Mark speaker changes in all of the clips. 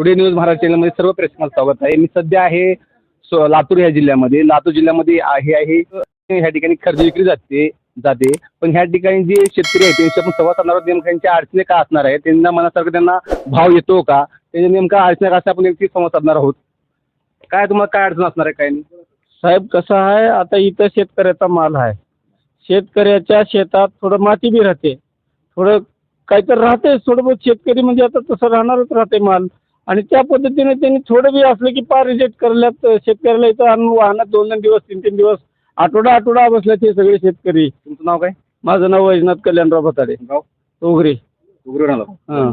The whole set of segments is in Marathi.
Speaker 1: टुडे न्यूज महाराष्ट्र चॅनलमध्ये सर्व प्रेक्षकांचं स्वागत आहे. मी सध्या आहे सो लातूर ह्या जिल्ह्यामध्ये. लातूर जिल्ह्यामध्ये आहे आहे. ह्या ठिकाणी खरेदी विक्री जाते जाते. पण ह्या ठिकाणी जे शेतकरी आहेत त्यांच्या आपण संवाद साधणार नेमक्या त्यांच्या अडचणी का असणार आहे त्यांना मनासारखं त्यांना भाव येतो का? त्यांच्या नेमका अडचणी का आपण नेमकी संवाद साधणार आहोत. काय तुम्हाला काय अडचण असणार आहे काय नाही?
Speaker 2: साहेब कसं आहे आता इथं शेतकऱ्याचा माल आहे. शेतकऱ्याच्या शेतात थोडं माती बी राहते. थोडं काहीतरी राहते थोडं बहुत शेतकरी म्हणजे आता तसं राहणारच राहते माल. आणि त्या पद्धतीने त्यांनी थोडं बी असलं की पार रिजेक्ट करल्यात शेतकऱ्याला इथं आणून वाहनात दोन दोन दिवस तीन तीन दिवस आठवडा आठवडा बसल्यात हे सगळे शेतकरी.
Speaker 1: तुमचं नाव काय?
Speaker 2: माझं नाव वैजनाथ कल्याणराव भताडे.
Speaker 1: गाव?
Speaker 2: उघरी हां.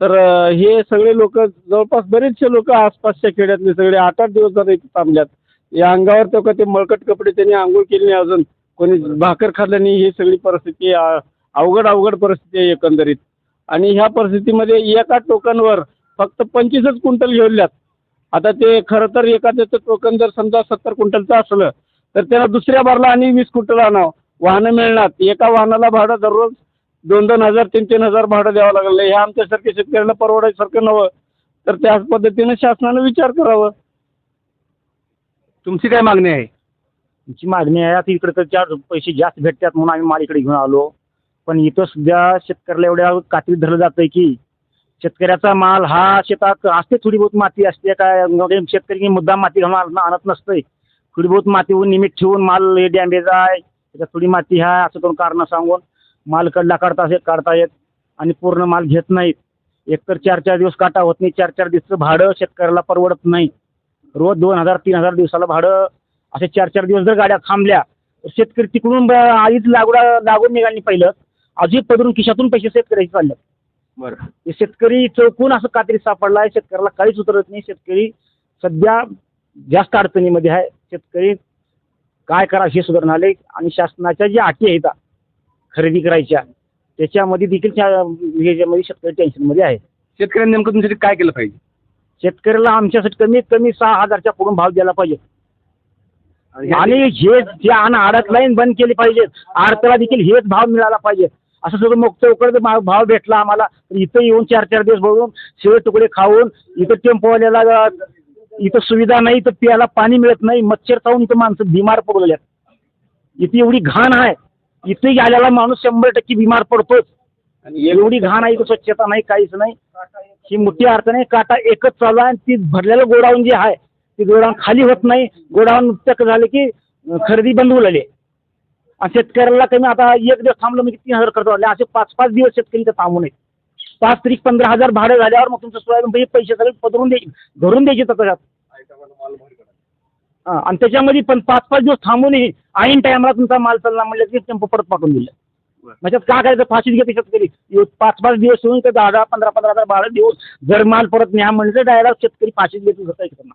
Speaker 2: तर हे सगळे लोक जवळपास बरेचसे लोक आसपासच्या खेड्यातले सगळे आठ आठ दिवस झाले इथे थांबल्यात. या अंगावर तो का ते मळकट कपडे त्यांनी आंघोळ केली नाही अजून. कोणी भाकर खाल्लं नाही ही सगळी परिस्थिती अवघड अवघड परिस्थिती आहे एकंदरीत. आणि ह्या परिस्थितीमध्ये एका टोकनवर फक्त पंचवीसच क्विंटल घेऊल्यात आता ते खरं तर एखाद्याचं टोकन जर समजा सत्तर क्विंटलचं असलं तर त्याला दुसऱ्या बारला आणि वीस क्विंटल आणावं. वाहनं मिळणार. एका वाहनाला भाडं दररोज दोन दोन हजार तीन तीन हजार भाडं द्यावं लागलं. हे आमच्यासारख्या शेतकऱ्याला परवडायसारखं नव्हं. तर त्याच पद्धतीनं शासनानं विचार करावं.
Speaker 1: तुमची काय मागणी आहे?
Speaker 3: तुमची मागणी आहे आता इकडे तर चार पैसे जास्त भेटतात म्हणून आम्ही माल इकडे घेऊन आलो. पण इथं सध्या शेतकऱ्याला एवढ्या कात्रीत धरलं जातंय की शेतकऱ्याचा माल हा शेतात असते थोडी बहुत माती असते. काय शेतकरी मुद्दाम माती घालून आण- आणत नसतंय. थोडी बहुत माती निमित ठेवून माल डॅमेज आहे. त्याच्यात थोडी माती आहे असं करून कारणं सांगून माल कडला काढता येत काढता येत आणि पूर्ण माल घेत नाहीत. एकतर चार चार दिवस काटा होत नाही चार चार दिवसाचं भाडं शेतकऱ्याला परवडत नाही. रोज दोन हजार तीन हजार दिवसाला भाडं असे चार चार दिवस जर गाड्या थांबल्या तर शेतकरी तिकडून आधीच लागवडा लागून निघाली पहिलं. अजून पदरून खिशातून पैसे शेतकऱ्याचे चालले
Speaker 1: बरं.
Speaker 3: हे शेतकरी चौकून असं कात्री सापडला आहे शेतकऱ्याला काहीच उतरत नाही. शेतकरी सध्या जास्त अडचणीमध्ये आहे. शेतकरी काय करा हे सुधारणा आले आणि शासनाच्या ज्या अटी आहेत खरेदी करायच्या त्याच्यामध्ये देखील ह्याच्यामध्ये शेतकरी टेन्शनमध्ये आहे
Speaker 1: शेतकऱ्यांनी नेमकं तुमच्यासाठी काय केलं पाहिजे?
Speaker 3: शेतकऱ्याला आमच्यासाठी कमीत कमी सहा हजारच्या पुढून भाव द्यायला पाहिजे.
Speaker 1: आणि
Speaker 3: हे जे आणि आडत लाईन बंद केली पाहिजे आडतला देखील हेच भाव मिळाला पाहिजे. असं सगळं मग चौकड भाव भेटला आम्हाला. तर इथं येऊन चार चार दिवस बघून शिळे तुकडे खाऊन इथं टेम्पोवाल्याला इथं सुविधा नाही तर प्यायला पाणी मिळत नाही मच्छर चावून इथं माणसं बिमार पडलेत इथे एवढी घाण आहे. इथे आलेला माणूस शंभर टक्के बिमार पडतोच.
Speaker 1: आणि
Speaker 3: एवढी घाण आहे इथं स्वच्छता नाही काहीच नाही. ही मोठी अडचण आहे. काटा एकच चालू आहे आणि ती भरलेलं गोडाऊन जे आहे ते गोडाऊन खाली होत नाही. गोडाऊन चक झाले की खरेदी बंद होऊ लागली. आणि शेतकऱ्याला कमी आता एक दिवस थांबलं म्हणजे तीन हजार खर्च वाढले. असे पाच पाच दिवस शेतकरी इथं थांबू नये पाच तरी पंधरा हजार भाडं झाल्यावर मग तुमचं सोयाबीन पैसे पैसे सगळे पदरून द्यायचे. धरून द्यायचे त्याच्यात हां आणि त्याच्यामध्ये पण पाच पाच दिवस थांबूनही ऐन टायमाला तुमचा माल चालला म्हणलं की टेम्पो परत पाठवून दिलं. म्हणजे का करायचं? फाशीच घेते शेतकरी. पाच पाच दिवस येऊन तर दहा दहा पंधरा पंधरा हजार भाडं देऊन जर माल परत न्या म्हणलं तर डायरेक्ट शेतकरी फाशीच घेतो होता त्यांना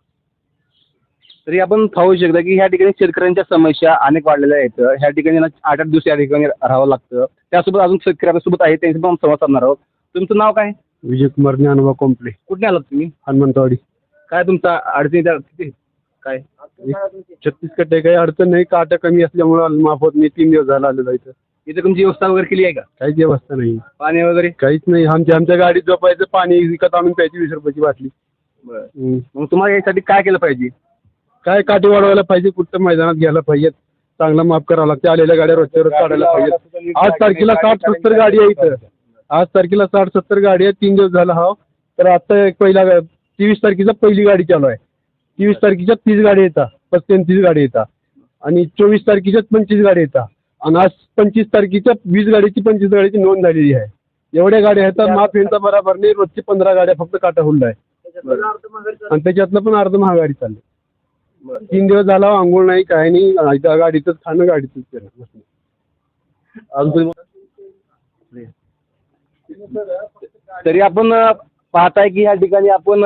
Speaker 1: तरी आपण पाहू शकता की ह्या ठिकाणी शेतकऱ्यांच्या समस्या अनेक वाढलेल्या आहेत. ह्या ठिकाणी ना आठ आठ दिवस या ठिकाणी राहावं लागतं. त्यासोबत अजून शेतकरी आपल्यासोबत आहे त्यांच्यासोबत आपण संवाद साधणार आहोत. तुमचं नाव काय?
Speaker 2: विजयकुमार ज्ञानोबा कॉम्प्ले
Speaker 1: कुठे आलात तुम्ही?
Speaker 2: हनुमंतवाडी.
Speaker 1: काय तुमचा अडचणी त्या किती? काय?
Speaker 2: छत्तीस कट्टे काही अडचण नाही काटा कमी असल्यामुळं माफ होत नाही तीन दिवस झाला आलेलो इथं.
Speaker 1: इथे तुमची व्यवस्था वगैरे केली आहे का?
Speaker 2: काहीच व्यवस्था नाही.
Speaker 1: पाणी वगैरे?
Speaker 2: काहीच नाही. आमच्या आमच्या गाडीत झोपायचं पाणी विकत आणून प्यायची वीस रुपयाची बाटली. हम्म.
Speaker 1: मग तुम्हाला यासाठी काय केलं पाहिजे?
Speaker 2: काय काठी वाढवायला पाहिजे कुठं मैदानात घ्यायला पाहिजे चांगला माफ करावं लागते. आलेल्या गाड्या रोजच्या रोज काढायला पाहिजे आज तारखेला साठ सत्तर गाडी आहे इथं. आज तारखेला साठ सत्तर गाडी आहे तीन दिवस झाला हा तर आता एक पहिला तेवीस तारखेचा पहिली गाडी चालू आहे. तेवीस तारखेच्या तीस गाडी येतात पस्तीस गाडी येतात आणि चोवीस तारखेच्या पंचवीस गाडी येतात आणि आज पंचवीस तारखेच्या वीस गाडीची पंचवीस गाडीची नोंद झालेली आहे. एवढ्या गाड्या आहेत तर माफ यांचा बराबर नाही. रोजची पंधरा गाड्या फक्त काटा हुल्ला आहे. आणि त्याच्यातनं पण अर्ध महागाडी चालली तीन दिवस झाला आंघोळ नाही काय नाही. इथं गाडीतच खाणं गाडीतच केलं अजून तुम्ही-
Speaker 1: तरी आपण पाहताय की ह्या ठिकाणी आपण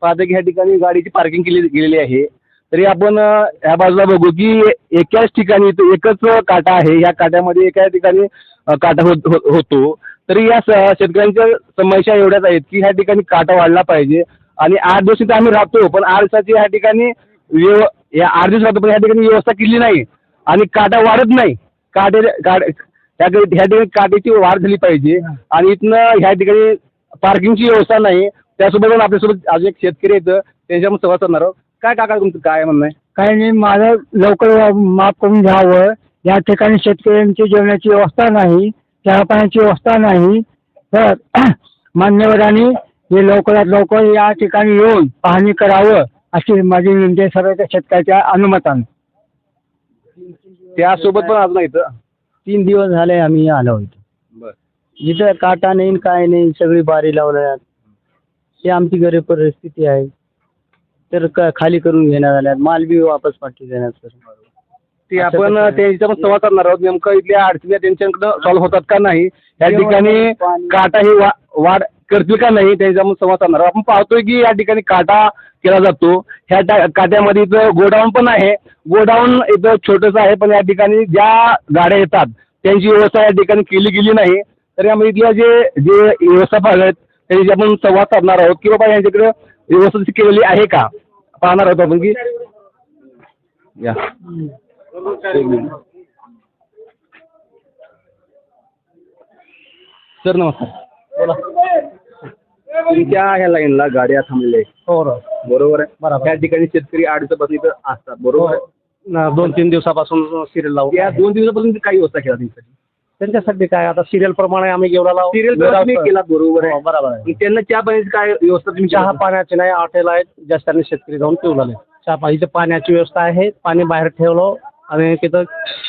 Speaker 1: पाहताय की ह्या ठिकाणी गाडीची पार्किंग केली गेलेली आहे. तरी आपण ह्या बाजूला बघू की एकाच ठिकाणी एकच काटा आहे. ह्या काट्यामध्ये एका ठिकाणी काटा होत हो- होतो. तरी या स- शेतकऱ्यांच्या समस्या एवढ्याच आहेत की ह्या ठिकाणी काटा वाढला पाहिजे. आणि आठ दिवस तर आम्ही राहतो पण आठ दिवसाची ह्या ठिकाणी व्यव या आठ दिवस राहतो पण ह्या ठिकाणी व्यवस्था केली नाही आणि काटा वाढत नाही. काटे काट ह्या ह्या ठिकाणी काटेची वाढ झाली पाहिजे. आणि इथनं ह्या ठिकाणी पार्किंगची व्यवस्था नाही. त्यासोबत आपल्यासोबत आज एक शेतकरी येतं त्यांच्यामध्ये संवाद साधणार आहोत. काय काका तुमचं काय म्हणणं आहे?
Speaker 4: काही नाही माझं लवकर माफ करून घ्यावं. या ठिकाणी शेतकऱ्यांची जेवणाची व्यवस्था नाही चहा पाण्याची व्यवस्था नाही. तर मान्यवरांनी हे लवकरात लवकर या ठिकाणी येऊन पाहणी करावं. अशी माझी विनंती आहे सर्व त्या शेतकऱ्याच्या अनुमतानं.
Speaker 1: त्यासोबत पण अजून इथं?
Speaker 4: तीन दिवस झाले आम्ही आलो इथं.
Speaker 1: बरं.
Speaker 4: जिथं काटा नाही काय नाही सगळी बारी लावल्यात. ही आमची गरीब परिस्थिती आहे. तर क खाली करून घेण्यात आल्यात. माल बी वापस पाठवून देण्यात सर
Speaker 1: ते
Speaker 4: असं
Speaker 1: आपण
Speaker 4: कसं?
Speaker 1: त्यांच्या पण संवाद साधणार आहोत. नेमकं इथल्या अडचणी त्यांच्याकडं सॉल्व्ह होतात का नाही? या ठिकाणी. काटा हे वा वाढ करतील का नाही त्यांच्यामध्ये संवाद साधणार आपण पाहतोय की या ठिकाणी काटा केला जातो. ह्या टा- काट्यामध्ये इथं गोडाऊन पण आहे. गोडाऊन इथं छोटंसं आहे पण या ठिकाणी ज्या गाड्या येतात त्यांची व्यवस्था या ठिकाणी केली गेली नाही. तर यामध्ये इथल्या जे जे व्यवस्थापक आहेत त्यांची आपण संवाद साधणार आहोत. की बाबा यांच्याकडे व्यवस्था केलेली आहे का? पाहणार आहोत आपण की या. सर नमस्कार. बोला. तुमच्या ह्या लाईनला गाड्या थांबलेल्या आहेत. बरोबर आहे?
Speaker 5: बरोबर.
Speaker 1: त्या ठिकाणी शेतकरी आठ दिवसापासून इथं असतात. बरोबर आहे?
Speaker 5: न- दोन तीन दिवसापासून सिरियल लावू
Speaker 1: या दोन दिवसापासून काही व्यवस्था केला त्यांच्यासाठी
Speaker 5: त्यांच्यासाठी काय? आता सिरियल प्रमाणे आम्ही लावू
Speaker 1: सिरियल केला बरोबर आहे.
Speaker 5: हो, बरोबर आहे.
Speaker 1: त्यांना चहा पाण्याची काय व्यवस्था तुम्ही
Speaker 5: चहा? पाण्याची नाही हॉटेल आहेत. जास्तांनी शेतकरी जाऊन पिऊन आले. चहा इथे पाण्याची व्यवस्था आहे. पाणी बाहेर ठेवलं आणि तिथं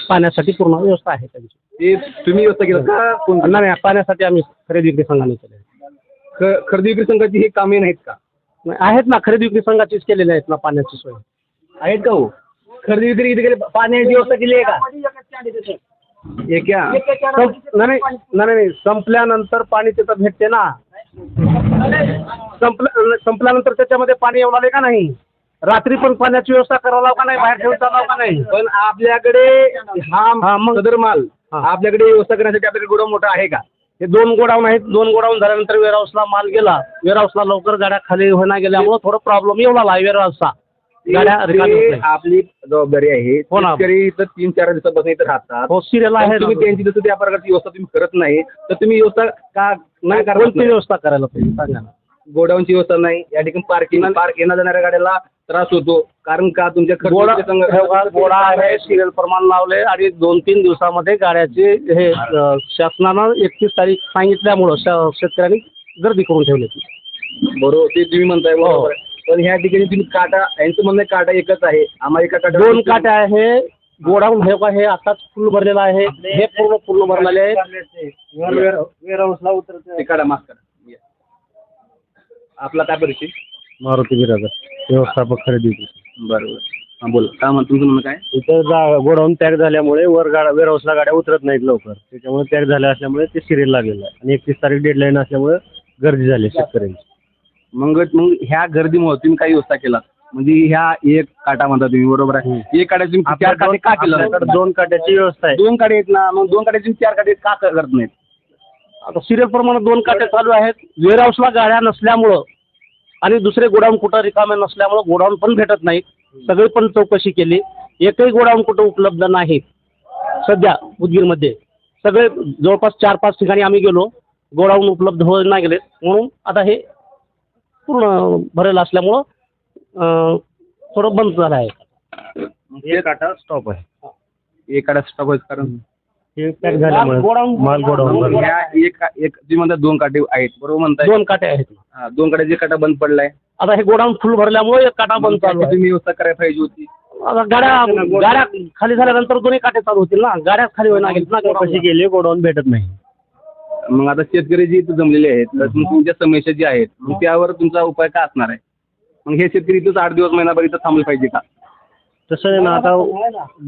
Speaker 5: पाण्यासाठी पूर्ण व्यवस्था आहे त्यांची.
Speaker 1: ते तुम्ही व्यवस्था केलं का कोण
Speaker 5: नाही नाही, पाण्यासाठी आम्ही खरेदी विक्री संघाने केले
Speaker 1: ख- खरेदी विक्री संघाची हे कामे नाहीत का?
Speaker 5: नाही, आहेत ना खरेदी विक्री संघाचीच केलेले आहेत ना पाण्याची सोय.
Speaker 1: आहेत का हो? खरेदी विक्री इथे केली पाण्याची व्यवस्था केली आहे का? क्या
Speaker 5: संप- नाही नाही नाही, संपल्यानंतर पाणी तिथं भेटते ना. संपल्या संपल्यानंतर त्याच्यामध्ये पाणी येऊ लागले का नाही? रात्री पण पाण्याची व्यवस्था करावं लाव का नाही? बाहेर ठेवून चालावं का नाही?
Speaker 1: पण आपल्याकडे हा
Speaker 5: हा, मग-
Speaker 1: सदर माल. आपल्याकडे व्यवस्था करण्यासाठी आपल्याकडे गोडाऊन मोठा आहे का?
Speaker 5: हे दोन गोडाऊन आहेत. दोन गोडाऊन झाल्यानंतर वेअरहाऊसला माल गेला. वेअरहाऊसला लवकर गाड्या खाली होणार गेल्यामुळं थोडं प्रॉब्लेम येऊ लागला वेअरहाऊसचा गाड्या रिकाम्या
Speaker 1: ते
Speaker 5: होत नाही.
Speaker 1: आपली जबाबदारी आहे
Speaker 5: हो ना.
Speaker 1: शेतकरी इथं तीन चार दिवसापासून इथं राहतात.
Speaker 5: हो सिरियल
Speaker 1: पण
Speaker 5: आहे
Speaker 1: तुम्ही त्यांची जसं त्या प्रकारची व्यवस्था तुम्ही करत नाही. तर तुम्ही व्यवस्था का नाही करत
Speaker 5: कोणती व्यवस्था करायला पाहिजे? सांगा ना.
Speaker 1: गोडाऊनची व्यवस्था नाही या ठिकाणी पार्किंग पार्क येण्या जाणाऱ्या गाड्याला त्रास होतो कारण का तुमच्या
Speaker 5: गोडा हे गोडा आहे सिरियल प्रमाण लावले आणि दोन तीन दिवसामध्ये गाड्याचे हे शासनानं एकतीस तारीख सांगितल्यामुळं शेतकऱ्यांनी गर्दी करून ठेवली होती
Speaker 1: बरोबर ते तुम्ही म्हणताय
Speaker 5: हो.
Speaker 1: बरोबर आहे. पण ह्या ठिकाणी तुम्ही काटा यांचं म्हणणं आहे काटा एकच आहे आम्हाला एका काटा
Speaker 5: दोन काट्या आहे गोडाऊन हे का हे आताच फुल भरलेलं आहे हे पूर्ण पूर्ण भरलेले आहे
Speaker 1: ते काढा माफ करा या. आपला काय परिचय?
Speaker 5: मारुती बिराजर व्यवस्थापक खरेदी
Speaker 1: बरोबर. हां बोला. काय म्हणतो तुमचं म्हणणं काय?
Speaker 5: इथं जा गोडाऊन पॅक झाल्यामुळे वर गाड्या वेअरहाऊसला गाड्या उतरत नाहीत लवकर. त्याच्यामुळे पॅक झाल्या असल्यामुळे ते सिरियल लागलेलं आहे. आणि एकतीस तारीख डेडलाईन असल्यामुळे गर्दी झाली शेतकऱ्यांची.
Speaker 1: मग मग ह्या गर्दीमुळे तुम्ही काही व्यवस्था केला? म्हणजे ह्या एक काटा म्हणता तुम्ही बरोबर आहे? एक काट्या तुम्ही चार काटे का केला?
Speaker 5: आपल्याकडे दोन काट्याची व्यवस्था आहे.
Speaker 1: दोन काटे आहेत ना मग दोन काट्याची चार काटे का करत नाहीत?
Speaker 5: आता सिरियल प्रमाणे दोन काटे चालू आहेत. वेअरहाऊसला गाड्या नसल्यामुळं आणि दुसरे गोडाऊन कुठं रिकामे नसल्यामुळं गोडाऊन पण भेटत नाही सगळी पण चौकशी केली. एकही गोडाऊन कुठं उपलब्ध नाही. सध्या उदगीरमध्ये. सगळे जवळपास चार पाच ठिकाणी आम्ही गेलो. गोडाऊन उपलब्ध हो नाही गेले म्हणून आता हे पूर्ण भरेल असल्यामुळं थोडं बंद झालं आहे.
Speaker 1: एक
Speaker 5: काटा स्टॉप आहे.
Speaker 1: एक काटा स्टॉप आहे कारण
Speaker 5: हे पॅक झाल्यामुळे माल
Speaker 1: मग
Speaker 5: गोडाऊन.
Speaker 1: ह्या एक एक तुम्ही म्हणता दोन काटे आहेत बरोबर म्हणताय?
Speaker 5: दोन काटे आहेत.
Speaker 1: हा, दोन काट्याचे काटा बंद पडलाय?
Speaker 5: आता हे गोडाऊन फुल भरल्यामुळे एक काटा बंद चालू आहे.
Speaker 1: तुम्ही व्यवस्था करायला पाहिजे होती.
Speaker 5: आता गाड्या गाड्या खाली झाल्यानंतर दोन्ही काटे चालू होतील ना? गाड्याच खाली होईना गेलीत ना गेली गोडाऊन भेटत नाही.
Speaker 1: मग आता शेतकरी जे इथं जमलेले आहेत तर तुम- तुमच्या समस्या ज्या आहेत मग त्यावर तुमचा उपाय काय असणार आहे? मग हे शेतकरी इथंच आठ दिवस महिनाभर इथं थांबले पाहिजे का?
Speaker 5: तसं आहे ना आता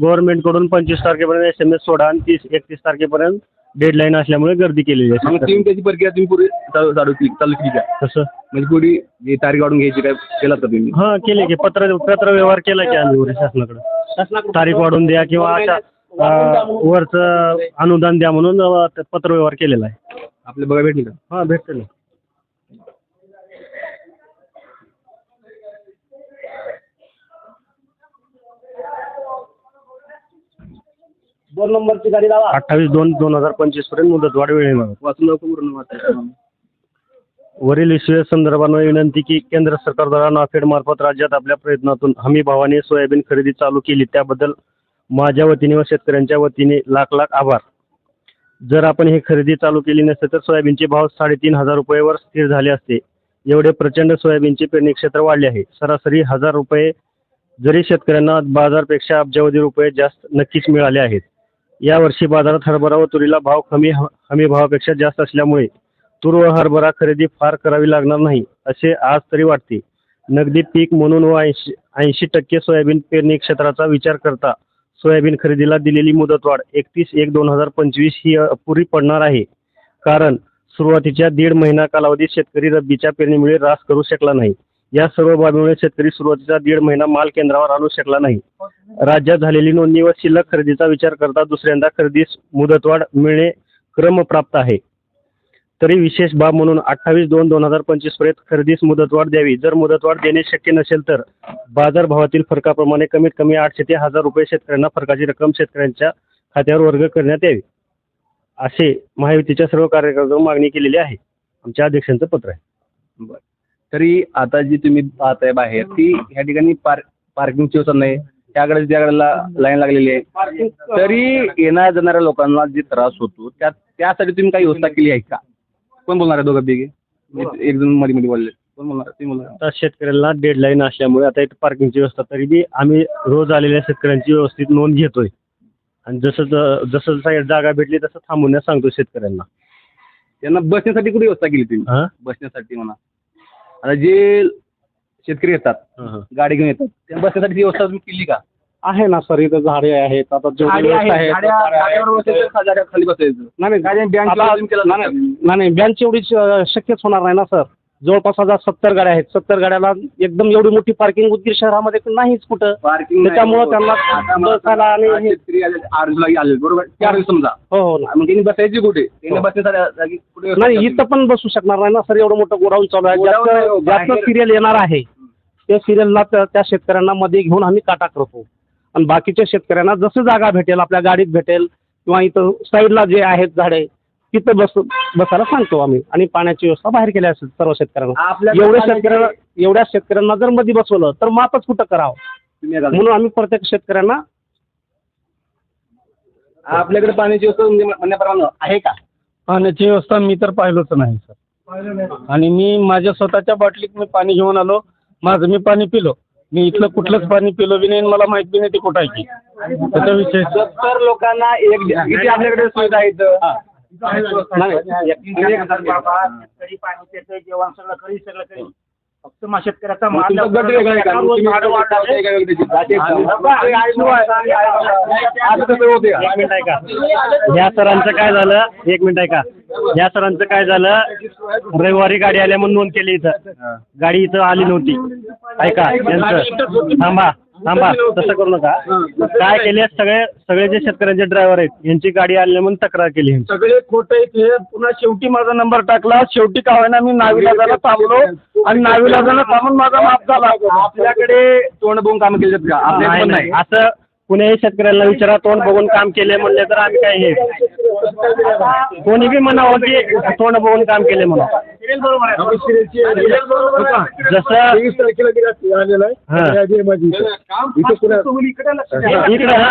Speaker 5: गव्हर्नमेंटकडून पंचवीस तारखेपर्यंत एस एम एस सोडा आणि तीस एकतीस तारखेपर्यंत डेडलाईन असल्यामुळे गर्दी केलेली आहे.
Speaker 1: मग तुम्ही त्याची प्रक्रिया तुम्ही पुढे चालू चालू केली चालू केली का?
Speaker 5: तसं.
Speaker 1: म्हणजे पुढे जी तारीख वाढून घ्यायची काय केला का तुम्ही?
Speaker 5: हां केले की. पत्र पत्र व्यवहार केला की आम्ही वरील शासनाकडे. तारीख वाढून द्या किंवा अशा अं, वरचं अनुदान द्या म्हणून अं, पत्र व्यवहार केलेला आहे.
Speaker 1: आपल्या बघा भेटली का?
Speaker 5: हां भेटते ना
Speaker 1: दोन नंबरची गाडी लावा.
Speaker 5: अठ्ठावीस दोन दोन हजार पंचवीसपर्यंत मुदतवाढ वेळेवर
Speaker 1: वाचून लवकर पूर्ण वाचायचं
Speaker 6: वरील विषय संदर्भानं विनंती की केंद्र सरकारद्वारा नाफेड मार्फत राज्यात आपल्या प्रयत्नातून हमी भावाने सोयाबीन खरेदी चालू केली. त्याबद्दल माझ्या वतीने व शेतकऱ्यांच्या वतीने लाख लाख आभार. जर आपण ही खरेदी चालू केली नसते तर सोयाबीनचे भाव साडेतीन हजार रुपयेवर स्थिर झाले असते. एवढे प्रचंड सोयाबीनचे पेरणी क्षेत्र वाढले आहे. सरासरी हजार रुपये जरी शेतकऱ्यांना बाजारपेक्षा अब्जावधी रुपये जास्त नक्कीच मिळाले आहेत. यावर्षी बाजारात हरभरा व तुरीला भाव कमी ह- हमी भावापेक्षा जास्त असल्यामुळे तूर व हरभरा खरेदी फार करावी लागणार नाही असे आज तरी वाटते. नगदी पीक म्हणून व ऐंशी ऐंशी टक्के सोयाबीन पेरणी क्षेत्राचा विचार करता सोयाबीन खरेदीला दिलेली मुदतवाढ एकतीस एक दोन हजार पंचवीस ही अपुरी पडणार आहे. कारण सुरुवातीच्या दीड महिना कालावधीत शेतकरी रब्बीच्या पेरणीमुळे रास करू शकला नाही. या सर्व बाबीमुळे शेतकरी सुरुवातीचा दीड महिना माल केंद्रावर आणू शकला नाही. राज्यात झालेली नोंदणी व शिल्लक खरेदीचा विचार करता दुसऱ्यांदा खरेदीस मुदतवाढ मिळणे क्रमप्राप्त आहे. तरी विशेष बाब म्हणून अठ्ठावीस दोन दोन हजार पंचवीसपर्यंत खरेदीस मुदतवाढ द्यावी. जर मुदतवाढ देणे शक्य नसेल तर बाजारभावातील फरकाप्रमाणे कमीत कमी आठशे ते हजार रुपये शेतकऱ्यांना फरकाची रक्कम शेतकऱ्यांच्या खात्यावर वर्ग करण्यात यावी. असे महायुतीच्या सर्व कार्यकर्त्यांनी मागणी केलेली आहे. आमच्या अध्यक्षांचं पत्र आहे.
Speaker 1: तरी आता जी तुम्ही पाहताय बाहेर ती ह्या ठिकाणी पार्क पार्किंगची व्यवस्था नाही. त्याकडे त्याकडे लाईन लागलेली आहे तरी येणाऱ्या जाणाऱ्या लोकांना जे त्रास होतो त्या त्यासाठी तुम्ही काही व्यवस्था केली आहे का? कोण बोलणार आहे दोघं बेगे एक जणमध्ये मध्ये बोलले. कोण बोलणार? तुम्ही बोलणार
Speaker 6: आता शेतकऱ्यांना डेडलाईन असल्यामुळे आता इथं पार्किंगची व्यवस्था तरी बी आम्ही रोज आलेल्या शेतकऱ्यांची व्यवस्थित नोंद घेतोय. आणि जसं ज- जसं जसं जागा भेटली तसं थांबवण्यास सांगतो शेतकऱ्यांना.
Speaker 1: त्यांना बसण्यासाठी कुठे व्यवस्था केली तुम्ही?
Speaker 6: हां?
Speaker 1: बसण्यासाठी म्हणा. आता जे शेतकरी येतात गाडी घेऊन येतात त्यांना बसण्यासाठी व्यवस्था तुम्ही केली का?
Speaker 5: आहे ना सर इथं झाडे आहेत आता जेवढी
Speaker 1: गाडी
Speaker 5: व्यवस्था
Speaker 1: आहे,
Speaker 5: आहे
Speaker 1: गाड्या- गाड्यावर बसायचं, खाली- खाली बसायचं.
Speaker 5: नाही
Speaker 1: बँक
Speaker 5: आता-
Speaker 1: तुम्ही केलं
Speaker 5: नाही, नाही, नाही, नाही बँच एवढी श- शक्यच होणार नाही ना सर. जवळपास हजार सत्तर गाड्या आहेत. सत्तर गाड्याला एकदम एवढी मोठी पार्किंग उदगीर शहरामध्ये नाहीच कुठं.
Speaker 1: पार्किंग
Speaker 5: त्याच्यामुळं त्यांना बसायला आणि हे-
Speaker 1: आले बरोबर? चार दिवस समजा.
Speaker 5: हो हो ना.
Speaker 1: मग त्यांनी बसायची कुठे? त्यांनी
Speaker 5: हो.
Speaker 1: बसण्यासाठी जागी कुठे व्यवस्था
Speaker 5: नाही? इथं पण बसू शकणार नाही ना सर. एवढं मोठं गोडाऊन चालू आहे.
Speaker 1: नाही,
Speaker 5: ज्याचं
Speaker 1: बाहेर-
Speaker 5: सिरियल येणार आहे त्या सिरियलला त्या त्या शेतकऱ्यांना मध्ये घेऊन आम्ही काटा करतो. आणि बाकीच्या शेतकऱ्यांना जसं जागा भेटेल आपल्या गाडीत भेटेल किंवा इथं साईडला जे आहेत झाडे तिथं बस बसायला सांगतो आम्ही. आणि पाण्याची व्यवस्था बाहेर केली असेल सर्व शेतकऱ्यांना.
Speaker 1: आपल्याकडे
Speaker 5: एवढ्या शेतकऱ्यांना एवढ्या शेतकऱ्यांना जर मध्ये बसवलं तर मापच कुठं करावं?
Speaker 1: तुम्ही.
Speaker 5: म्हणून आम्ही प्रत्येक शेतकऱ्यांना
Speaker 1: आपल्याकडे पाण्याची व्यवस्था म्हणजे म्हणण्याप्रमाणे आहे का?
Speaker 5: पाण्याची व्यवस्था मी तर पाहिलोच नाही सर. आणि मी माझ्या स्वतःच्या बाटलीत मी पाणी घेऊन आलो. माझं मी पाणी पिलो. मी इथलं कुठलंच पाणी पिलो बी नाही आणि मला माहीत बी नाही ते कुठं आहे की त्याचा विषय
Speaker 1: सत्तर लोकांना एक किती आपल्याकडे सुविधा आहेत
Speaker 3: शेतकरी पाणी पितोय जेवण सगळं करी सगळं करी फक्त मग शेतकऱ्याचा माल
Speaker 6: ह्या सरांचं काय झालं एक मिनिट ऐका ह्या सरांचं काय झालं रविवारी गाडी आल्या म्हणून नोंद केली इथं गाडी इथं आली नव्हती ऐका यांचं थांबा थांबा तसं करू नका. काय केले सगळे सगळे जे शेतकऱ्यांचे ड्रायव्हर आहेत यांची गाडी आली नाही म्हणून तक्रार केली.
Speaker 5: सगळे खोटे ते पुन्हा शेवटी माझा नंबर टाकला. शेवटी का होईना मी नावीला जाणं थांबलो. आणि नावीला जाणं थांबून माझा माफ झाला.
Speaker 1: आपल्याकडे तोंड बघून काम केले का? आपल्याकडे
Speaker 6: नाही
Speaker 1: पण
Speaker 6: नाही.
Speaker 1: नाही.
Speaker 6: असं कुणीही शेतकऱ्याला विचारा तोंड बघून काम केले म्हणले तर आम्ही काय हे कोणी बी म्हणावं की तोंड बघून काम केले म्हणून. जसं
Speaker 5: आलेलं आहे. यादी आहे माझी इथं. इथं पुन्हा
Speaker 6: इकडे हा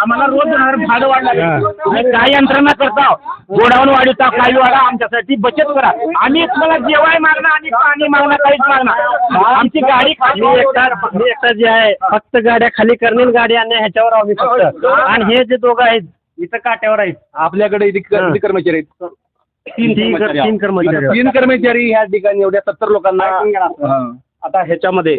Speaker 3: आम्हाला रोज भाडं वाढलं तुम्ही काय यंत्रणा करता? गोडाऊन वाढवता काही वाढा आमच्यासाठी बचत करा. आम्ही तुम्हाला जेवाय मागणार आणि पाणी मागणार काहीच मागणार. आमची गाडी खाली
Speaker 6: मी एकटा मी एकटा जे आहे फक्त गाड्या खाली करणे आणि गाडी आणणे ह्याच्यावर आम्ही फक्त आणि हे जे दोघं आहेत इथं काट्यावर आहेत.
Speaker 1: आपल्याकडे इथे क-
Speaker 6: हां.
Speaker 1: किती कर्मचारी आहेत.
Speaker 6: तीन
Speaker 1: कर्मचारी
Speaker 6: तीन कर्मचारी
Speaker 1: तीन कर्मचारी ह्या ठिकाणी एवढ्या सत्तर लोकांना हां.
Speaker 5: आता ह्याच्यामध्ये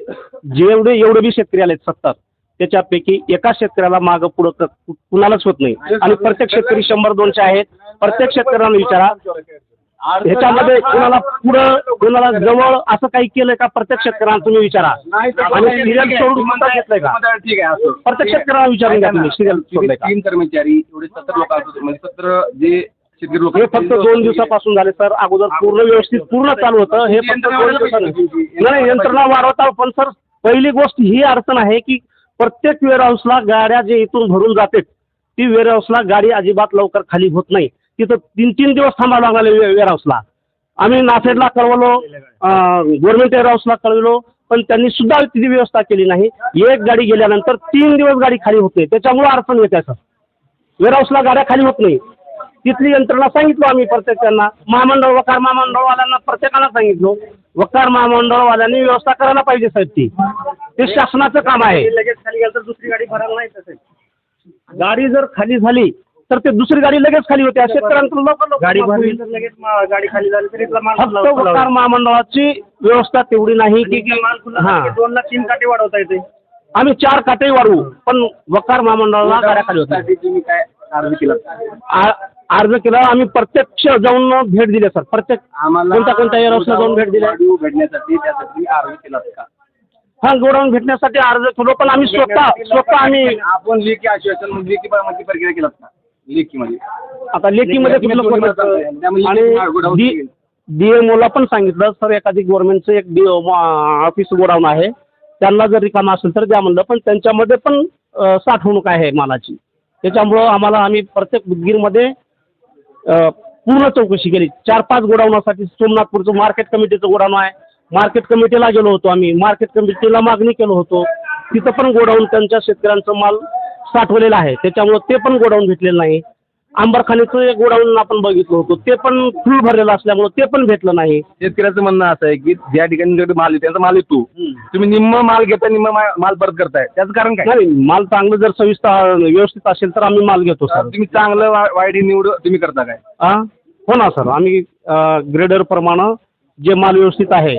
Speaker 5: जेवढे एवढे बी शेतकरी आलेत सत्तर त्याच्यापैकी एका शेतकऱ्याला मागं पुढं क- कुणालाच होत नाही. आणि प्रत्येक शेतकरी शंभर दोनशे आहेत. प्रत्येक शेतकऱ्यांना विचारा ह्याच्यामध्ये कुणाला पुढं कुणाला जवळ असं काही केलंय का प्रत्येक शेतकऱ्यांना तुम्ही विचारा. आणि सिरियल सोडून सुद्धा घेतलंय का?
Speaker 1: ठीक आहे असं.
Speaker 5: प्रत्येक शेतकऱ्याला विचारून घ्या तुम्ही सिरियल
Speaker 1: तुम्ही
Speaker 5: सोडलंय का?
Speaker 1: तीन कर्मचारी एवढे सत्तर लोक म्हणजे सत्तर जे शेतकरी लोक
Speaker 5: हे फक्त दोन दिवसापासून झाले सर अगोदर पूर्ण व्यवस्थित पूर्ण चालू होतं. हे फक्त दोन दिवसांनी नाही यंत्रणा वाढवता पण सर पहिली गोष्ट ही अडचण आहे की प्रत्येक वेअरहाऊसला गाड्या जे इथून भरून जाते ती वेअरहाऊसला गाडी अजिबात लवकर खाली होत नाही. तिथं तीन तीन दिवस थांबावं लागले वेअरहाऊसला. आम्ही नाफेडला कळवलो गव्हर्नमेंट वेअरहाऊसला कळवलो पण त्यांनी सुद्धा तिथे व्यवस्था केली नाही. एक गाडी गेल्यानंतर तीन दिवस गाडी खाली होत नाही. त्याच्यामुळं अडचण येते सर वेअरहाऊसला गाड्या खाली होत नाही. तिथली यंत्रणा सांगितलो आम्ही प्रत्येकांना. महामंडळ वकार महामंडळवाल्यांना प्रत्येकाला सांगितलो. वकार महामंडळवाल्यांनी व्यवस्था करायला पाहिजे साहेब ती. ते शासनाचं काम आहे.
Speaker 6: लगेच खाली गेलं तर दुसरी गाडी भरायला नाही तसं
Speaker 5: गाडी जर खाली झाली तर ते दुसरी गाडी लगेच खाली होते. अशा शेतकऱ्यांकडून लवकर लवकर
Speaker 6: गाडी
Speaker 5: माल
Speaker 6: भरली
Speaker 5: होईल.
Speaker 6: तर लगेच मा- गाडी खाली झाली तर इथला माल
Speaker 5: फक्त
Speaker 6: खुला- खुला
Speaker 5: वकार. महामंडळाची व्यवस्था तेवढी नाही की
Speaker 6: इथला माल खुला. झाला की दोन ला तीन काटे वाढवता येते.
Speaker 5: आम्ही चार काटे वाढवू पण वकार महामंडळाला गाड्या खाली होत्या
Speaker 1: साठी तुम्ही काय अर्ज केला?
Speaker 5: आ- अर्ज केला आम्ही प्रत्यक्ष जाऊन भेट दिली सर. प्रत्येक कोणत्या कोणत्या एअरहाऊसला जाऊन भेट
Speaker 1: वाढीव भेटण्यासाठी त्यासाठी अर्ज केला का?
Speaker 5: हा गोडाऊन भेटण्यासाठी अर्ज केलो पण आम्ही स्वतः स्वतः आम्ही
Speaker 1: आपण लेखी आश्वासन लेखी मध्ये प्रक्रिया केलात का?
Speaker 5: आता लेखीमध्ये कुठलं
Speaker 1: मध्ये. त्यामुळे
Speaker 5: आणि. डीएमओला पण सांगितलं सर एखादी गव्हर्नमेंटचं एक डी ऑफिस गोडाऊन आहे. त्यांना जर रिकामा असेल तर द्या म्हणलं पण त्यांच्यामध्ये पण साठवणूक आहे मालाची. त्याच्यामुळं आम्हाला आम्ही प्रत्येक उदगीरमध्ये पूर्ण चौकशी केली. चार पाच गोडाऊनासाठी सोमनाथपूरचं मार्केट कमिटीचं गोडाऊन आहे. मार्केट कमिटीला गेलो होतो आम्ही. मार्केट कमिटीला मागणी केलो होतो. तिथं पण गोडाऊन त्यांच्या शेतकऱ्यांचं माल साठवलेला आहे. त्याच्यामुळं ते पण गोडाऊन भेटलेलं नाही. आंबरखानीचं एक गोडाऊन आपण बघितलं होतं. ते पण फुल भरलेलं असल्यामुळं ते पण भेटलं नाही.
Speaker 1: शेतकऱ्याचं म्हणणं असं आहे की ज्या ठिकाणी तुमच्याकडे माल आहे त्यांचा माल येतो. तुम्ही निम्म माल घेता निम्म मा- माल परत करताय. त्याचं कारण काय?
Speaker 5: नाही माल चांगलं जर सविस्तर व्यवस्थित असेल तर आम्ही माल घेतो सर.
Speaker 1: तुम्ही चांगलं वा- वाईट ही निवड तुम्ही करता काय?
Speaker 5: हा हो ना सर. आम्ही ग्रेडर प्रमाणे जे माल व्यवस्थित आहे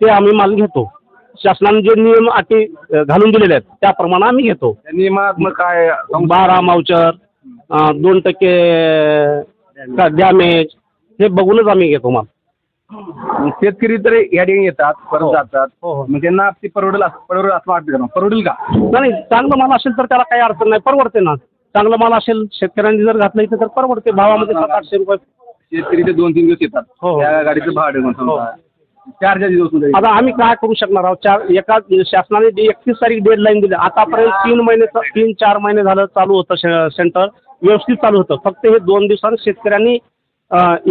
Speaker 5: ते आम्ही माल घेतो. शासनाने जे नियम अटी घालून दिलेले आहेत त्याप्रमाणे आम्ही घेतो.
Speaker 1: त्या नियमात मग काय
Speaker 5: बारा मावचर दोन टक्के डॅमेज हे बघूनच आम्ही घेतो माल.
Speaker 1: शेतकरी तर या ठिकाणी येतात परत
Speaker 5: हो.
Speaker 1: जातात.
Speaker 5: हो, हो.
Speaker 1: मग त्यांना ती परवडेल असं परवडेल असं वाटतं का? परवडेल का?
Speaker 5: नाही चांगलं माल असेल तर त्याला काही अडचण नाही परवडते ना. चांगलं माल असेल शेतकऱ्यांनी जर घातलं इथं तर परवडते. भावामध्ये सात आठशे रुपये.
Speaker 1: शेतकरी ते दोन तीन दिवस येतात.
Speaker 5: हो.
Speaker 1: त्या गाडीचं भाडं मग समजा. चार चार दिवस
Speaker 5: आता आम्ही काय करू शकणार आहोत? चार एका शासनाने एकतीस तारीख डेडलाईन दिली आतापर्यंत तीन महिने तीन चार महिने झालं चालू होतं शे- सेंटर व्यवस्थित चालू होतं. फक्त हे दोन दिवसांनी शेतकऱ्यांनी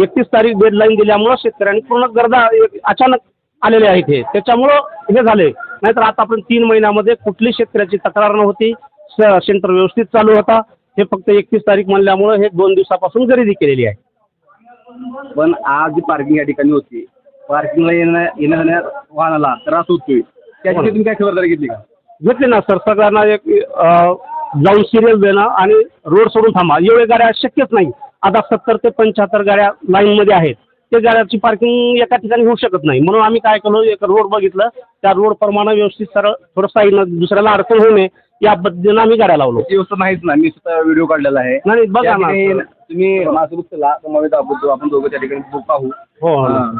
Speaker 5: एकतीस तारीख डेडलाईन दिल्यामुळं शेतकऱ्यांनी पूर्ण गर्दा अचानक आलेले आहेत हे. त्याच्यामुळं हे झाले. नाहीतर आतापर्यंत तीन महिन्यामध्ये कुठली शेतकऱ्याची तक्रार नव्हती. सेंटर व्यवस्थित चालू होता. हे फक्त एकतीस तारीख म्हणल्यामुळं हे दोन दिवसापासून खरेदी केलेली आहे.
Speaker 1: पण आज जी पार्किंग या ठिकाणी होती पार्किंगला येण्या येण्या जाण्या वाहनाला त्रास होतोय. त्याची तुम्ही काय खबरदारी घेतली का?
Speaker 5: घेतले ना सर. सगळ्यांना एक अ, जाऊन सिरियल देणं आणि रोड सोडून थांबा. एवढे गाड्या शक्यच नाही. आता सत्तर ते पंच्याहत्तर गाड्या लाईनमध्ये आहेत. ते गाड्याची पार्किंग एका ठिकाणी होऊ शकत नाही. म्हणून आम्ही काय केलं एक रोड बघितलं. त्या रोड प्रमाणे व्यवस्थित सरळ थोडं साईडनं दुसऱ्याला अडचण होऊ नये. या पद्धतीनं आम्ही गाड्या लावलो.
Speaker 1: ती व्यवस्था नाहीच ना. मी स्वतः व्हिडिओ काढलेला आहे.
Speaker 5: नाही बघा
Speaker 1: त्या
Speaker 5: ना
Speaker 1: ठिकाणी. तुम्ही माझ्यासोबत चला. समावेश दाखवतो आपण दोघं त्या ठिकाणी पाहू
Speaker 5: हो हो.
Speaker 1: हा.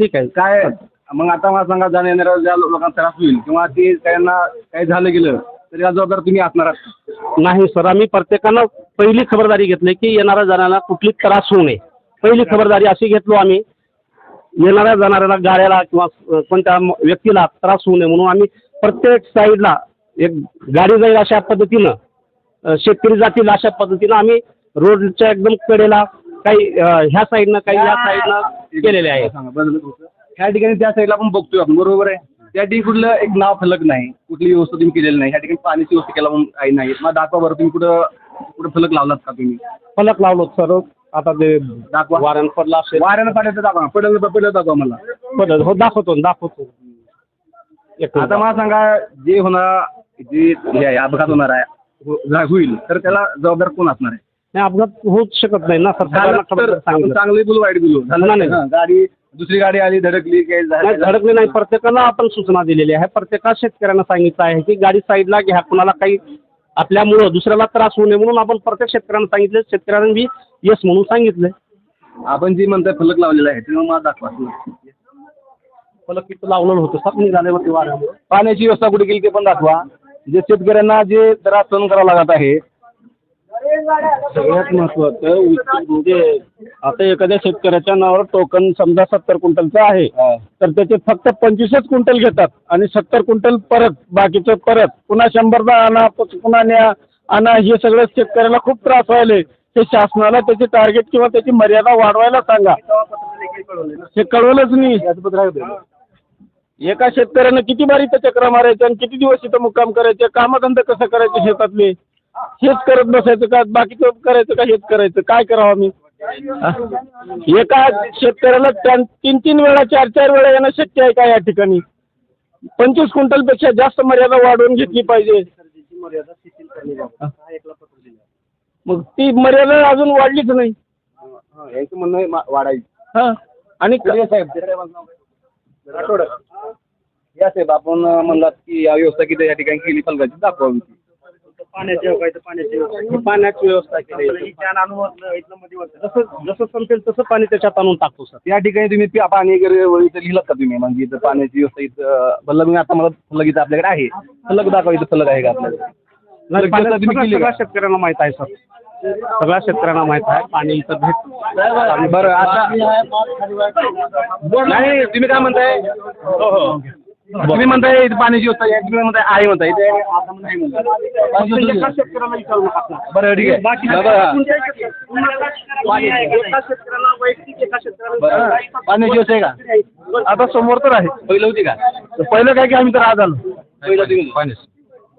Speaker 5: ठीक आहे.
Speaker 1: काय मग आता मला सांगा जाण्या येणाऱ्या ज्या लोकांना त्रास होईल किंवा ते त्यांना काही झालं गेलं तर या जबाबदार तुम्ही असणार आहात
Speaker 5: नाही सर आम्ही प्रत्येकानं पहिली खबरदारी घेतली की येणाऱ्या जाणाऱ्याला कुठली त्रास होऊ नये. पहिली खबरदारी अशी घेतलो आम्ही येणाऱ्या जाणाऱ्याला गाड्याला किंवा कोणत्या व्यक्तीला त्रास होऊ नये म्हणून आम्ही प्रत्येक साईडला एक गाडी जाईल अशा पद्धतीनं शेतकरी जातील अशा पद्धतीनं आम्ही रोडच्या एकदम कडेला काही ह्या साईडनं काही या साईडनं केलेले आहे
Speaker 1: सांगा होतं. ह्या ठिकाणी त्या साईडला आपण बघतोय आपण बरोबर आहे? त्या ठिकाणी कुठलं एक नाव फलक नाही. कुठली व्यवस्था तुम्ही केलेली नाही. ह्या ठिकाणी पाण्याची व्यवस्था केला म्हणून काही नाही. मग दाखवा बरं तुम्ही कुठं कुठं फलक लावलात का तुम्ही?
Speaker 5: फलक लावलो सर. आता ते
Speaker 1: दाखवा.
Speaker 5: वाऱ्यानं पडला असेल.
Speaker 1: वाऱ्यानं पाण्याचं दाखवा. पडेल पडेल दाखवा मला.
Speaker 5: पडलं. हो दाखवतो ना, दाखवतो. एक
Speaker 1: आता मला सांगा जे होणार जे हे आहे, अपघात होणार आहे हो- होईल तर त्याला जबाबदार कोण असणार आहे?
Speaker 5: नाही अपघात होऊच शकत नाही ना खबरदारी सांगितलं.
Speaker 1: चांगले बोलू वाईट बोलू झालं
Speaker 5: नाही,
Speaker 1: गाडी दुसरी गाडी आली धडकली काही
Speaker 5: नाही
Speaker 1: झालं
Speaker 5: धडकले नाही प्रत्येकाला आपण सूचना दिलेली आहे. प्रत्येका शेतकऱ्यांना सांगितलं आहे की गाडी साईडला घ्या कुणाला काही आपल्यामुळं दुसऱ्याला त्रास होऊ नये म्हणून आपण प्रत्येक शेतकऱ्यांना सांगितलं शेतकऱ्यांनी बी येस म्हणून सांगितलंय.
Speaker 1: आपण जे म्हणताय फलक लावलेला आहे ते मला दाखवा.
Speaker 5: फलक तिथं लावलेलं होतं सर निघाल्यावरती वाऱ्यामुळे.
Speaker 1: पाण्याची व्यवस्था कुठे केली ते पण दाखवा. जे शेतकऱ्यांना जे त्रास सहन करावा लागत आहे
Speaker 3: सगळ्यात महत्वाचं म्हणजे आता एखाद्या शेतकऱ्याच्या नावावर टोकन समजा सत्तर क्विंटलचं आहे तर त्याचे फक्त पंचवीसच क्विंटल घेतात आणि सत्तर क्विंटल परत बाकीचं परत पुन्हा शंभरदा आणा पुन्हा न्या आणा हे सगळं शेतकऱ्याला खूप त्रास व्हायले
Speaker 2: ते शासनाला त्याचे टार्गेट किंवा त्याची मर्यादा वाढवायला सांगा. हे कळवलंच नाही. एका शेतकऱ्यानं किती बार इथं चक्र मारायचं आणि किती दिवस इथं मुक्काम करायचे कामधंदे कसं करायचे शेतातले? हेच करत बसायचं का? बाकीचं करायचं का? हेच करायचं. काय करावं आम्ही? एका शेतकऱ्याला त्या- तीन तीन वेळा चार चार वेळा येणं शक्य आहे का या ठिकाणी? पंचवीस क्विंटलपेक्षा जास्त मर्यादा वाढवून घेतली पाहिजे. मग ती मर्यादा अजून वाढलीच नाही.
Speaker 1: यायचं म्हणणं वाढायची
Speaker 2: हा? आणि
Speaker 1: साहेब या साहेब आपण म्हणलात की या व्यवस्था किती या ठिकाणी केली फलकाची
Speaker 5: पाण्याची पाण्याची व्यवस्था केली. जसं जसं संपेल तसं पाणी त्याच्यात आणून टाकतो सर.
Speaker 1: या ठिकाणी तुम्ही पी- पाणी वगैरे इथं लिहिलं का तुम्ही? म्हणजे इथं पाण्याची व्यवस्था इथं फलक मी आता मला फलक इथं आपल्याकडे आहे. फलक दाखवा इथं फलक आहे का आपल्याकडे? तुम्ही केली
Speaker 5: सगळ्या
Speaker 1: का?
Speaker 5: शेतकऱ्यांना माहीत आहे सर. सगळ्या शेतकऱ्यांना माहीत आहे पाणी इथं भेट
Speaker 1: बरं आता नाही तुम्ही काय म्हणताय? हो हो. तुम्ही म्हणताय इथं पाण्याची व्यवस्था आहे तुम्ही म्हणताय आहे म्हणताय इथे आता नाही म्हणताय. पाण्याची व्यवस्था
Speaker 5: एका
Speaker 1: नाही.
Speaker 5: शेतकऱ्याला विचारू नका सर.
Speaker 1: बरं ठीक आहे
Speaker 5: बाकी
Speaker 1: बरं, बरं.
Speaker 5: एका शेतकऱ्याला वैयक्तिक एका शेतकऱ्याला
Speaker 1: बरं.
Speaker 5: विचारू.
Speaker 1: पाण्याची व्यवस्था आहे का
Speaker 2: आता समोर तर आहे
Speaker 1: पहिलं होती का
Speaker 2: पहिलं काय की आम्ही तर आज आलो
Speaker 1: पहिलं होती पाणी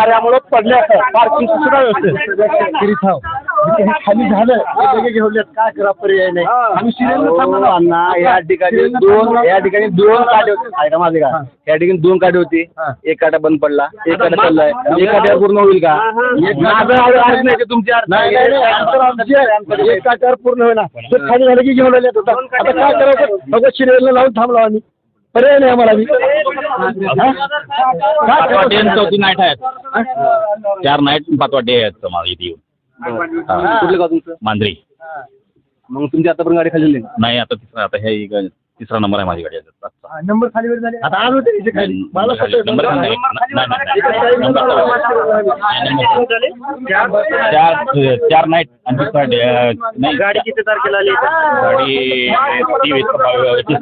Speaker 5: वाऱ्यामुळे पडल्या सुद्धा व्यवस्था
Speaker 2: खाली झालं घेऊन काय करा पर्याय नाही. आम्ही
Speaker 1: हो, या ठिकाणी दोन या ठिकाणी दोन काटे होते. ऐका माझे का या ठिकाणी दोन काटे होते. एक काटा बंद पडला. एक काटा चाललाय. एक काट्यावर पूर्ण होईल का? माझं अर्ज अर्ज नाही ते तुमचे अर्ज
Speaker 2: नाही नाही नाही, आमचं आमची आहे. एक काट्यावर पूर्ण होईना. ते खाली झालं की घेऊन आले आता. आता काय करायचं? भगत शिरेला लावून थांबलो आम्ही. पर्याय नाही आम्हाला. बी. हा?
Speaker 7: आणि? चौथी नाईट आहेत. चार नाईट पाचवाटे आहेत माझ्या इथे येऊन.
Speaker 1: कुठलं का तुमचं?
Speaker 7: मांजरी
Speaker 1: मग तुमची आतापर्यंत गाडी खाल्लेली नाही.
Speaker 7: नाही आता तिसरा आता हे तिसरा नंबर आहे माझी गाडी आता.
Speaker 2: नंबर खाली वर झाले आता आज होते इथे खाली मला
Speaker 7: नंबर खाली-
Speaker 2: स्वतः-
Speaker 7: नंबर खाली नाही. नाही, नाही, नाही. नंबर खाली. चार चार नाईट आणि दुसरा डे- नाही
Speaker 5: गाडी किती तारखेला आली
Speaker 7: गाडी तेवीस बावीस- तीस- तीस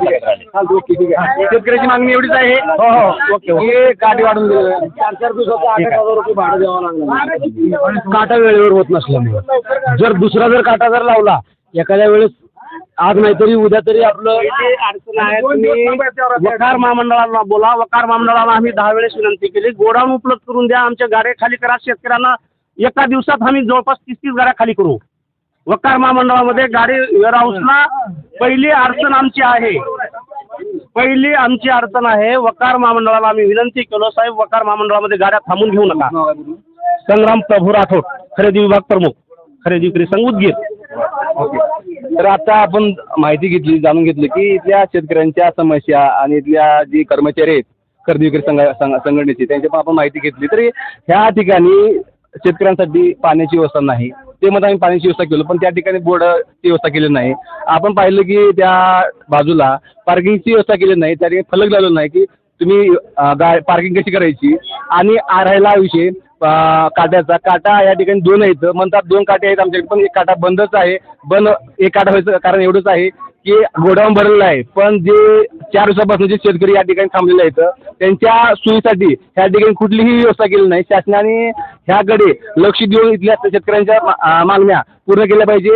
Speaker 7: तारखेला आली.
Speaker 1: चालतं, ओके ठीक आहे शेतकऱ्याची मागणी एवढीच आहे हो हो ओके ओके गाडी वाढून दिलं चार चार दिवसाचं आठ हजार रुपये भाडं द्यावं लागलं
Speaker 2: काटा वेळेवर होत नसल्यामुळे जर दुसरा जर काटा जर लावला एखाद्या वेळेस आज नाहीतरी उद्या तरी आपलं
Speaker 5: अडचण आहे तुम्ही वकार महामंडळाला बोला वकार महामंडळाला आम्ही दहा वेळेस विनंती केली. गोडाऊन उपलब्ध करून द्या आमच्या गाड्या खाली करा शेतकऱ्यांना एका दिवसात आम्ही जवळपास तीस तीस गाड्या खाली करू. वकार महामंडळामध्ये गाडी वेअरहाऊसला पहिली अडचण आमची आहे. पहिली आमची अडचण आहे वकार महामंडळाला आम्ही विनंती केलो साहेब वकार महामंडळामध्ये गाड्या थांबून घेऊ नका. संग्राम प्रभू राठोड खरेदी विभाग प्रमुख. खरेदी विक्री संघ उदगीर
Speaker 1: तर आता आपण माहिती घेतली जाणून घेतलं की इथल्या शेतकऱ्यांच्या समस्या आणि इथल्या जी कर्मचारी आहेत खरेदी विक्री संघा संघ- संघटनेची त्यांची पण आपण माहिती घेतली. तरी ह्या ठिकाणी शेतकऱ्यांसाठी पाण्याची व्यवस्था नाही. ते मध्ये आम्ही पाण्याची व्यवस्था केलो पण त्या ठिकाणी बोर्डची व्यवस्था केली नाही. आपण पाहिलं की त्या बाजूला पार्किंगची व्यवस्था केली नाही. त्या ठिकाणी फलक लावलेला नाही की तुम्ही गा पार्किंग कशी करायची? आणि आ राहिला विषय काट्याचा काटा या ठिकाणी दोन आहेत. म्हणतात दोन काटे आहेत आमच्याकडे पण एक काटा बंदच आहे. बंद एक काटा व्हायचं कारण एवढंच आहे की गोडाऊन भरलेलं आहे. पण जे चार दिवसापासून जे शेतकरी या ठिकाणी थांबलेले आहेत त्यांच्या सोयीसाठी ह्या ठिकाणी कुठलीही व्यवस्था केली नाही. शासनाने ह्याकडे लक्ष देऊन इथल्या शेतकऱ्यांच्या मा- मागण्या पूर्ण केल्या पाहिजे.